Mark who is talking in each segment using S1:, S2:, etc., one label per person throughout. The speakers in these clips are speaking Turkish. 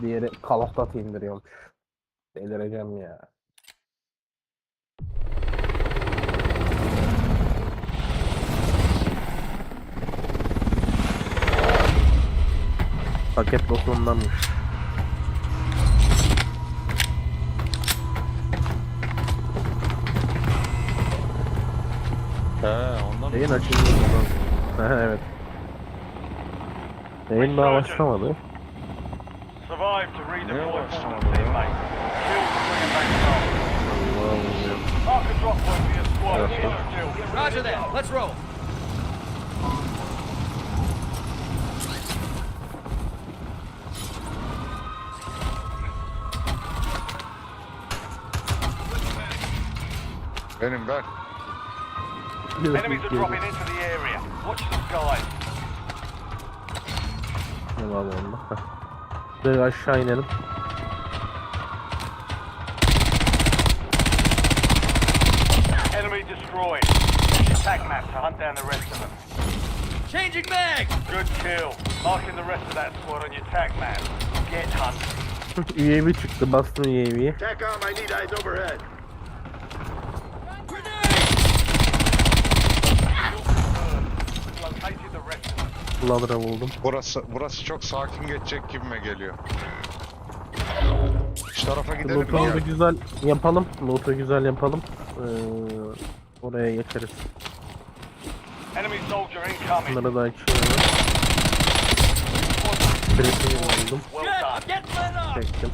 S1: Diğeri Call of Duty indiriyormuş. Delireceğim ya. Paket losundanmış.
S2: He ondan
S1: Yayın açıldı. evet. Yayın daha başlamadı.
S3: Survive to redeploy
S2: Yeah,
S3: fallen
S2: some of them.
S3: teammates. Kill to bring them back home.
S1: Allah'ım.
S3: Mark a drop point for your squad.
S1: Yeah,
S3: Keep
S1: sure.
S3: it still.
S4: Roger that. Let's roll.
S2: benim ben.
S3: Enemies are dropping into the area. Watch the skies.
S1: Ne var onda? Böyle aşağı inelim.
S3: Enemy destroyed. Use tag map to hunt down the rest of them.
S4: Changing mag.
S3: Good kill. Marking the rest of that squad on your tag map. Get hunting.
S1: UAV çıktı. Bastım UAV'yi.
S3: TACOM, I need eyes overhead. Located the rest of them.
S1: Ladra buldum.
S2: Burası burası çok sakin geçecek gibime geliyor. Şu tarafa gidelim mi
S1: Loot'u
S2: ya?
S1: güzel yapalım. Loot'u güzel yapalım. Ee, oraya geçeriz.
S3: Enemy soldier incoming.
S1: Bunları da açıyorum. Birisini buldum.
S3: Well done.
S1: Çektim.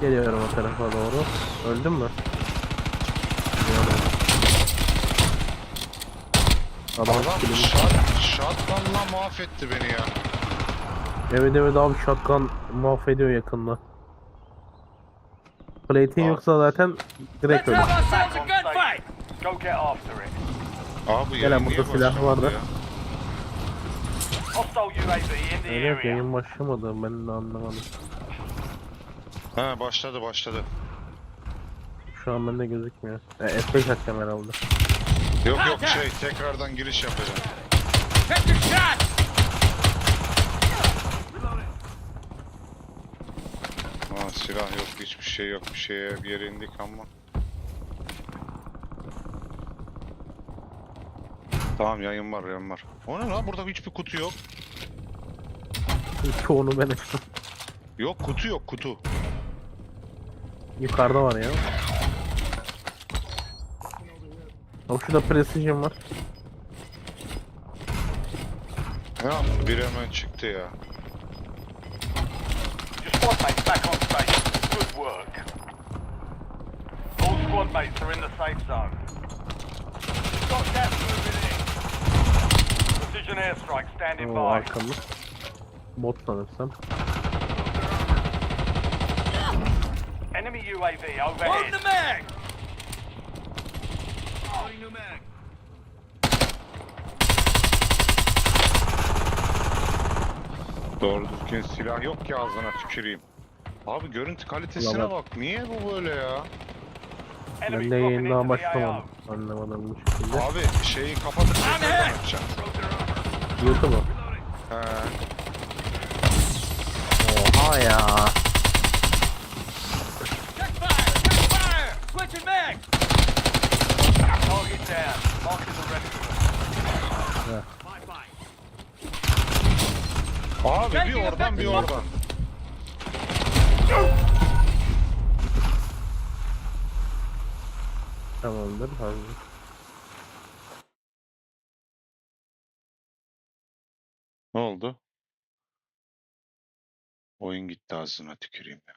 S1: Geliyorum o tarafa doğru. Öldün mü? Geliyorum. Adam
S2: Adam shot, shotgunla mahvetti beni ya.
S1: Evet evet abi shotgun mahvediyor yakında. Plate'in
S2: Abi.
S1: yoksa zaten direkt öyle.
S4: have ourselves
S3: Back
S4: a
S3: on
S4: gunfight.
S3: station. Go get after it.
S2: Abi
S1: Gelen
S2: yayın
S1: burada silah
S2: başlamadı
S1: vardı.
S2: ya?
S3: Hostile UAV in the
S1: Evet
S3: area.
S1: yayın başlamadı ben de anlamadım.
S2: He başladı başladı.
S1: Şu an bende gözükmüyor. E, F5 atacağım herhalde.
S2: Yok yok şey tekrardan giriş yapacağım.
S4: Check your shot.
S2: Ha, silah yok hiçbir şey yok bir şeye bir yere indik ama. Tamam yayın var yayın var. O ne lan burada hiçbir kutu yok.
S1: Çoğunu ben.
S2: Yok kutu yok kutu.
S1: Yukarıda var ya. Ama şurada precision var.
S2: Ne yaptı? Bir hemen çıktı ya.
S3: Your squad mates back on station. Good work. All squad mates are in the safe zone. Got gas moving in. Precision airstrike standing
S1: O
S3: by.
S1: arkamız. Bot sanırsam.
S3: Enemy UAV overhead.
S4: the mag.
S2: Doğru düzgün silah yok ki ağzına tüküreyim. Abi görüntü kalitesine
S1: Yalan.
S2: bak. Niye bu böyle ya?
S1: Ben de
S3: dropping
S1: yayın daha
S3: into the AO.
S1: başlamadım. Anlamadım bu şekilde.
S2: Abi şeyi kapatıp
S4: Ahmet!
S2: açacağım.
S1: YouTube'u.
S2: He.
S1: Oha ya.
S3: Down. The of them.
S2: Abi bir oradan bir oradan.
S1: Tamamdır. Hazır.
S2: Ne oldu? Oyun gitti ağzına tüküreyim ya.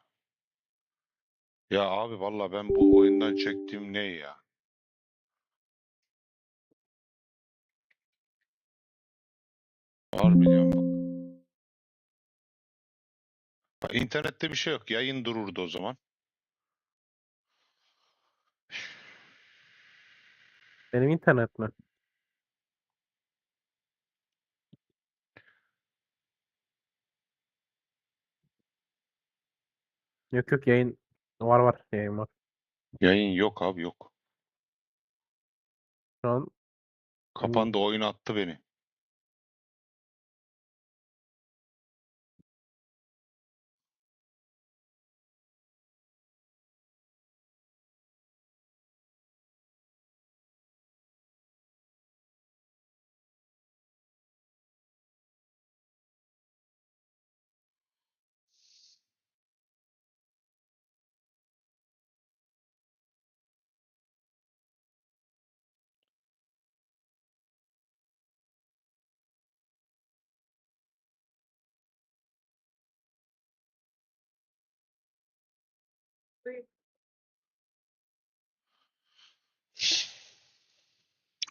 S2: Ya abi valla ben bu oyundan çektiğim ne ya? Harbi diyorum bak. Bak, İnternette bir şey yok. Yayın dururdu o zaman.
S1: Benim internet mi? Yok yok yayın var var yayın var.
S2: Yayın yok abi yok.
S1: Şu an
S2: Kapandı oyun attı beni.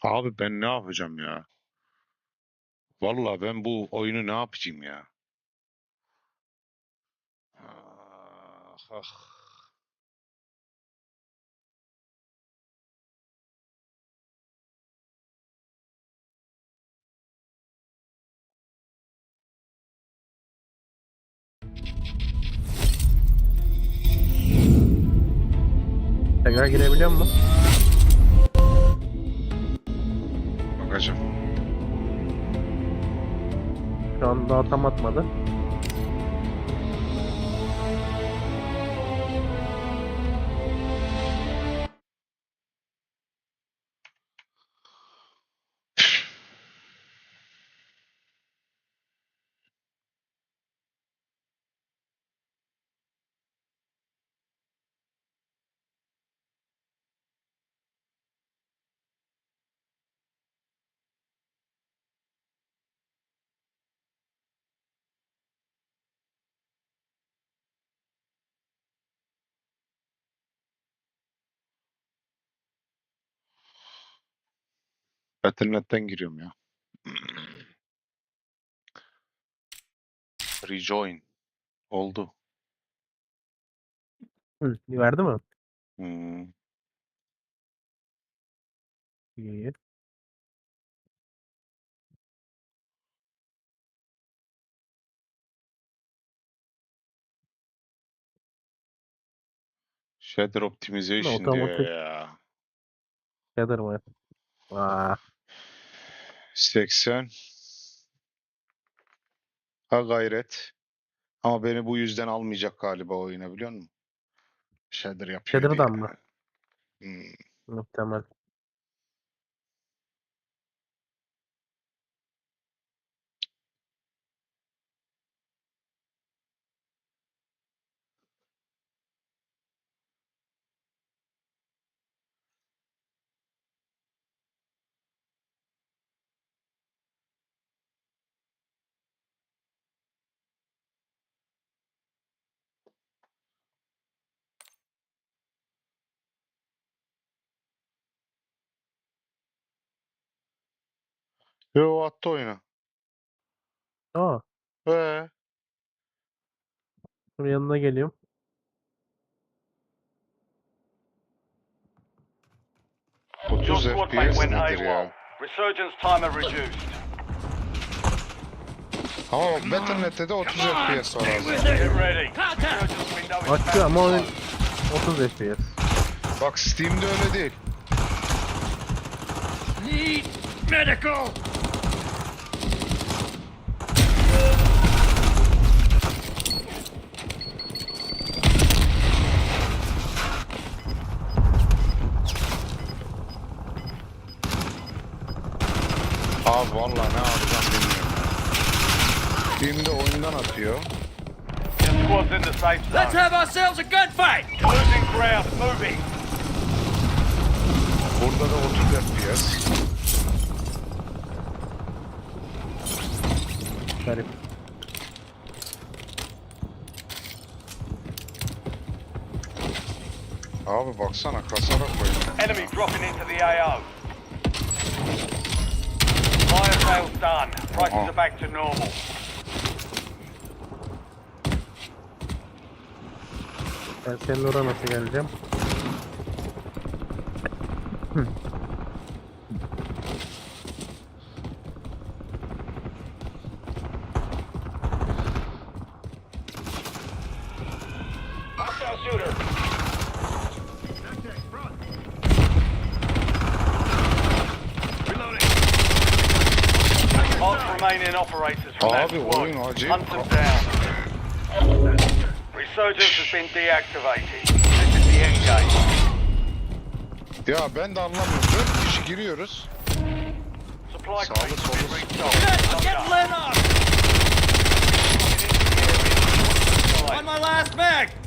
S2: Abi ben ne yapacağım ya? Vallahi ben bu oyunu ne yapacağım ya? Ah, ah.
S1: Tekrar girebiliyor musun?
S2: Bakacağım.
S1: Şu an daha tam atmadı.
S2: Battle.net'ten giriyorum ya. Rejoin. Oldu.
S1: Hı, verdi mi?
S2: Hmm.
S1: İyi.
S2: Shader Optimization diyor
S1: Otomatik.
S2: ya.
S1: Shader mı? Aa,
S2: 80. Ha gayret. Ama beni bu yüzden almayacak galiba oyuna biliyor musun? Shader yapıyor
S1: Shader'dan mı?
S2: Hmm.
S1: muhtemel.
S2: Yo attı oyuna.
S1: Aa,
S2: Ee,
S1: bunun yanına geliyorum.
S3: Your
S2: 30
S3: squad mate
S2: FPS
S3: went
S2: nedir
S3: AWOL.
S2: ya?
S3: Resurgence timer reduced.
S2: Ama bak Battle.net'te de 30 FPS var abi.
S3: Get ready.
S4: Contact!
S3: Resurgence window is
S1: Açtı ama oyun
S3: back.
S1: 30 FPS.
S2: Bak Steam'de öyle değil.
S4: Need medical!
S2: Abi vallahi ne yapacağım bilmiyorum. Steam'de oyundan atıyor.
S3: Squad's in the safe
S4: Let's have ourselves a gunfight!
S3: Losing ground. Moving.
S2: Burada da 30 FPS.
S1: Garip.
S2: Abi baksana kasarak oynuyor.
S3: Enemy dropping into the AO. Sales done. Prices are back to normal.
S1: Ben senin oraya nasıl geleceğim?
S2: Abi oyun acayip. Ya ben de anlamıyorum. Dört kişi giriyoruz.
S3: Supply Sağda
S4: On
S3: my
S4: last mag!